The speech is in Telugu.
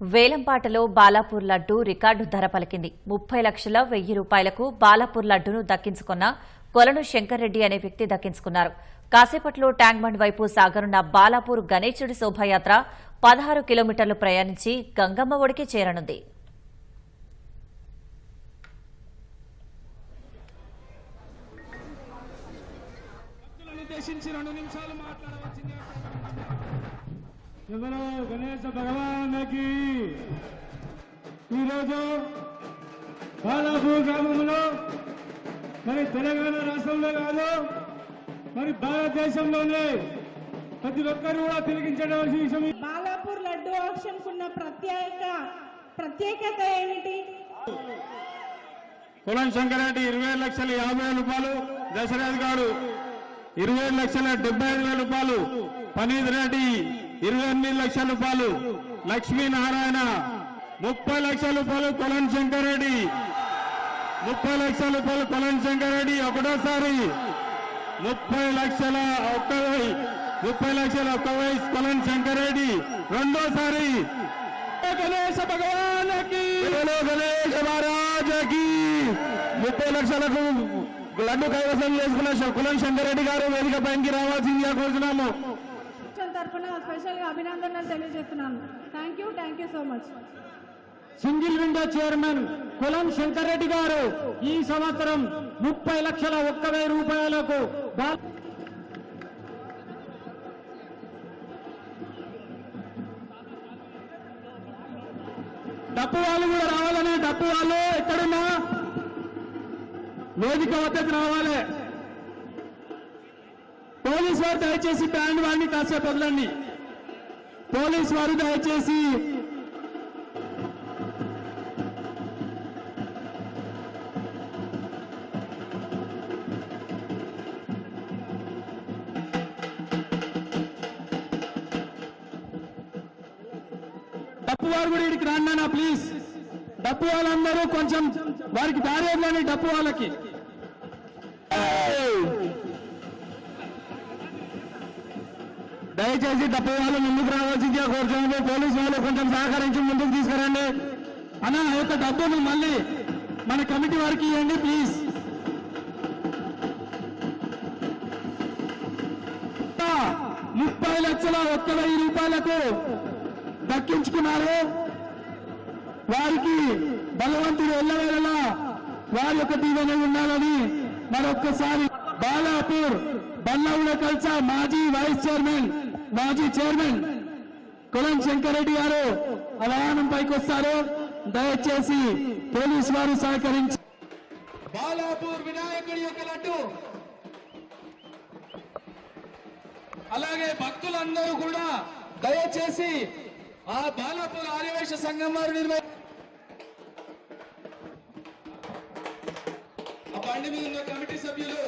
వేలంపాటలో బాలాపూర్ లడ్డు రికార్డు ధర పలికింది. ముప్పై లక్షల వెయ్యి రూపాయలకు బాలాపూర్ లడ్డును దక్కించుకున్న కొలను శంకర్రెడ్డి అనే వ్యక్తి దక్కించుకున్నారు. కాసేపట్లో ట్యాంక్ బండ్ వైపు సాగనున్న బాలాపూర్ గణేశుడి శోభాయాత్ర పదహారు కిలోమీటర్లు ప్రయాణించి గంగమ్మ ఒడికి చేరనుంది. రెండు నిమిషాలు మాట్లాడవచ్చింది ఎవరో గణేశ భగవానికి ఈరోజు బాలాపూర్ గ్రామంలో మరి తెలంగాణ రాష్ట్రంలో కాదు మరి భారతదేశంలోనే ప్రతి ఒక్కరు కూడా తిరిగించడం విషయం. బాలాపూర్ లడ్డు ఆప్షన్ కున్న ప్రత్యేక ప్రత్యేకత ఏమిటి? కులం శంకరెడ్డి ఇరవై లక్షల యాభై వేల రూపాయలు దశరథ్ గారు ఇరవై లక్షల డెబ్బై ఐదు వేల రూపాయలు పనీత్ రెడ్డి ఇరవై ఎనిమిది లక్షల రూపాయలు. లక్ష్మీనారాయణ ముప్పై లక్షల రూపాయలు కొలం శంకరెడ్డి. ముప్పై లక్షల రూపాయలు కొలన్ శంకరెడ్డి ఒకటోసారి. ముప్పై లక్షల ఒక్క ముప్పై లక్షల ఒక్క వయసు కొలన్ శంకరెడ్డి రెండోసారి. గణేశ భగవానకి. గణేశ మహారాజకి. ముప్పై లక్షలకు లడ్డు కైవసం చేసుకున్న కులం శంకరెడ్డి గారు వేదిక పైకి రావాల్సిందిగా కోరుతున్నాము తరఫున స్పెషల్గా అభినందనలు తెలియజేస్తున్నాను. Thank you thank you so much single window chairman Kulam Sankareddy garu ఈ సంవత్సరం ముప్పై లక్షల ఒక్క వెయ్యి రూపాయలకు డప్పు వాళ్ళు కూడా రావాలని డప్పు వాళ్ళు ఎక్కడున్నా? వేదిక వద్దకు రావాలి. పోలీస్ వారు దయచేసి బ్యాండ్ వాడిని కాసేపు వదలండి. పోలీస్ వారు దయచేసి డప్పు వారు కూడా ఇక్కడికి రాండి ప్లీజ్. డప్పు వాళ్ళందరూ కొంచెం వారికి దారి వదలండి డప్పు వాళ్ళకి. దయచేసి డప్పు వాళ్ళు ముందుకు రావాల్సిందిగా కోరుతున్నాము. పోలీసు వాళ్ళు కొంచెం సహకరించి ముందుకు తీసుకురండి. అన్న ఆ యొక్క డబ్బును మళ్ళీ మన కమిటీ వారికి ఇవ్వండి ప్లీజ్. ముప్పై లక్షల ఒక్క వెయ్యి రూపాయలకు దక్కించుకున్నారు. వారికి బలవంతుడు ఎల్లవేళలా వారి యొక్క దీవెన ఉండాలని మరొక్కసారి బాలాపూర్ బల్లవుల కల్సా మాజీ వైస్ చైర్మన్ మాజీ చైర్మన్ కులం శంకరెడ్డి గారు ఆ పైకి వస్తారు దయచేసి పోలీస్ వారు సహకరించి. బాలాపూర్ వినాయకుడి యొక్క లడ్డు. అలాగే భక్తులందరూ కూడా దయచేసి ఆ బాలాపూర్ ఆదివేశ సంఘం వారు నిర్వహి ఆ బండి మీద ఉన్న కమిటీ సభ్యులు